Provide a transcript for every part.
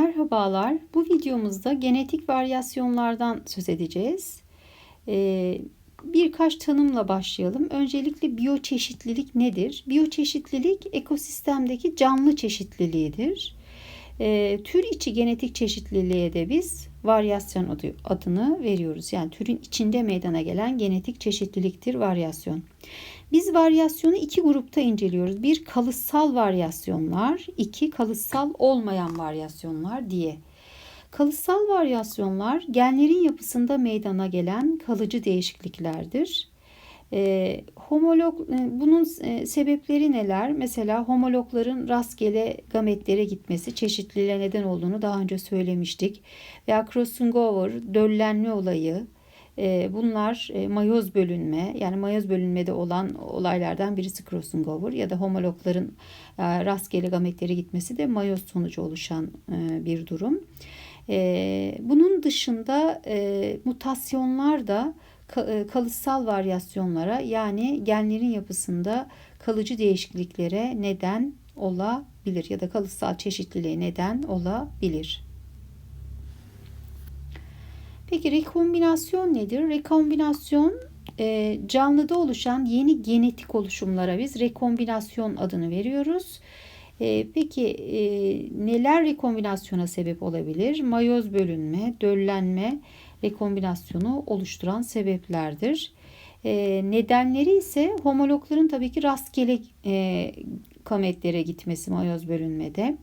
Merhabalar. Bu videomuzda genetik varyasyonlardan söz edeceğiz. Ee, birkaç tanımla başlayalım. Öncelikle biyoçeşitlilik nedir? Biyoçeşitlilik ekosistemdeki canlı çeşitliliğidir. Ee, tür içi genetik çeşitliliğe de biz varyasyon adı, adını veriyoruz. Yani türün içinde meydana gelen genetik çeşitliliktir varyasyon. Biz varyasyonu iki grupta inceliyoruz. Bir kalıtsal varyasyonlar, iki kalıtsal olmayan varyasyonlar diye. Kalıtsal varyasyonlar genlerin yapısında meydana gelen kalıcı değişikliklerdir. E, homolog bunun e, sebepleri neler? Mesela homologların rastgele gametlere gitmesi çeşitliliğe neden olduğunu daha önce söylemiştik. Veya crossing over, döllenme olayı, bunlar e, mayoz bölünme yani mayoz bölünmede olan olaylardan birisi crossing over ya da homologların e, rastgele gametleri gitmesi de mayoz sonucu oluşan e, bir durum. Bunun dışında mutasyonlar da kalıtsal varyasyonlara yani genlerin yapısında kalıcı değişikliklere neden olabilir ya da kalıtsal çeşitliliğe neden olabilir. Peki rekombinasyon nedir? Rekombinasyon e, canlıda oluşan yeni genetik oluşumlara biz rekombinasyon adını veriyoruz. E, peki e, neler rekombinasyona sebep olabilir? Mayoz bölünme, döllenme rekombinasyonu oluşturan sebeplerdir. nedenleri ise homologların tabii ki rastgele e, kametlere gitmesi mayoz bölünmede.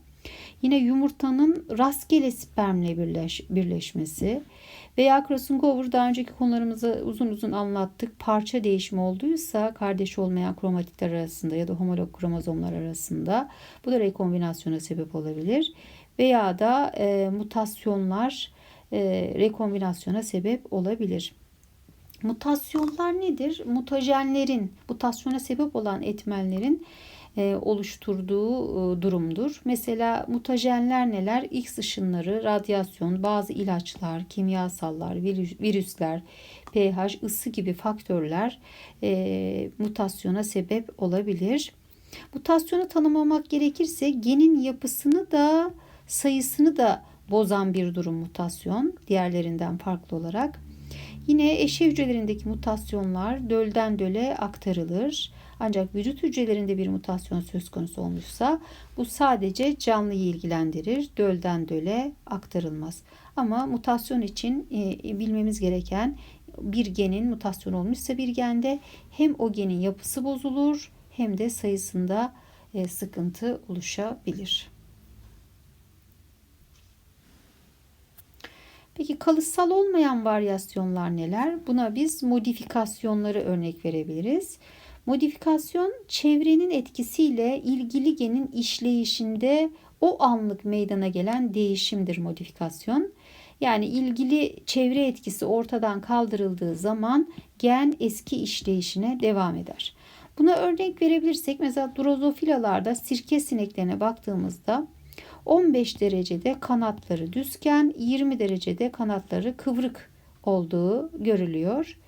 Yine yumurtanın rastgele spermle birleş, birleşmesi veya crossing daha önceki konularımızı uzun uzun anlattık. Parça değişimi olduysa kardeş olmayan kromatitler arasında ya da homolog kromozomlar arasında bu da rekombinasyona sebep olabilir. Veya da e, mutasyonlar e, rekombinasyona sebep olabilir. Mutasyonlar nedir? Mutajenlerin, mutasyona sebep olan etmenlerin oluşturduğu e, durumdur. Mesela mutajenler neler? X ışınları, radyasyon, bazı ilaçlar, kimyasallar, virüsler, pH, ısı gibi faktörler e, mutasyona sebep olabilir. Mutasyonu tanımlamak gerekirse genin yapısını da sayısını da bozan bir durum mutasyon diğerlerinden farklı olarak. Yine eşe hücrelerindeki mutasyonlar dölden döle aktarılır. Ancak vücut hücrelerinde bir mutasyon söz konusu olmuşsa bu sadece canlıyı ilgilendirir. Dölden döle aktarılmaz. Ama mutasyon için e, bilmemiz gereken bir genin mutasyon olmuşsa bir gende hem o genin yapısı bozulur hem de sayısında e, sıkıntı oluşabilir. Peki kalıtsal olmayan varyasyonlar neler? Buna biz modifikasyonları örnek verebiliriz. Modifikasyon çevrenin etkisiyle ilgili genin işleyişinde o anlık meydana gelen değişimdir modifikasyon. Yani ilgili çevre etkisi ortadan kaldırıldığı zaman gen eski işleyişine devam eder. Buna örnek verebilirsek mesela drozofilalarda sirke sineklerine baktığımızda 15 derecede kanatları düzken 20 derecede kanatları kıvrık olduğu görülüyor.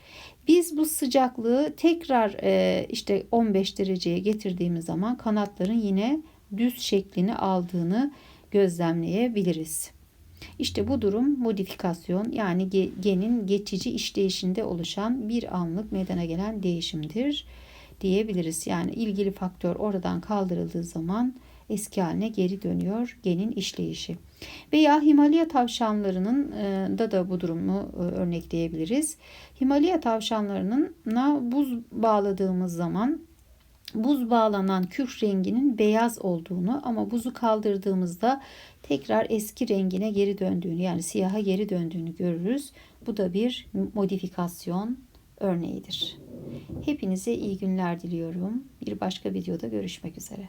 Biz bu sıcaklığı tekrar e, işte 15 dereceye getirdiğimiz zaman kanatların yine düz şeklini aldığını gözlemleyebiliriz. İşte bu durum modifikasyon yani genin geçici işleyişinde oluşan bir anlık meydana gelen değişimdir diyebiliriz. Yani ilgili faktör oradan kaldırıldığı zaman eski haline geri dönüyor genin işleyişi. Veya Himalaya tavşanlarının e, da da bu durumu e, örnekleyebiliriz. Himalaya tavşanlarının buz bağladığımız zaman buz bağlanan kürk renginin beyaz olduğunu ama buzu kaldırdığımızda tekrar eski rengine geri döndüğünü yani siyaha geri döndüğünü görürüz. Bu da bir modifikasyon örneğidir. Hepinize iyi günler diliyorum. Bir başka videoda görüşmek üzere.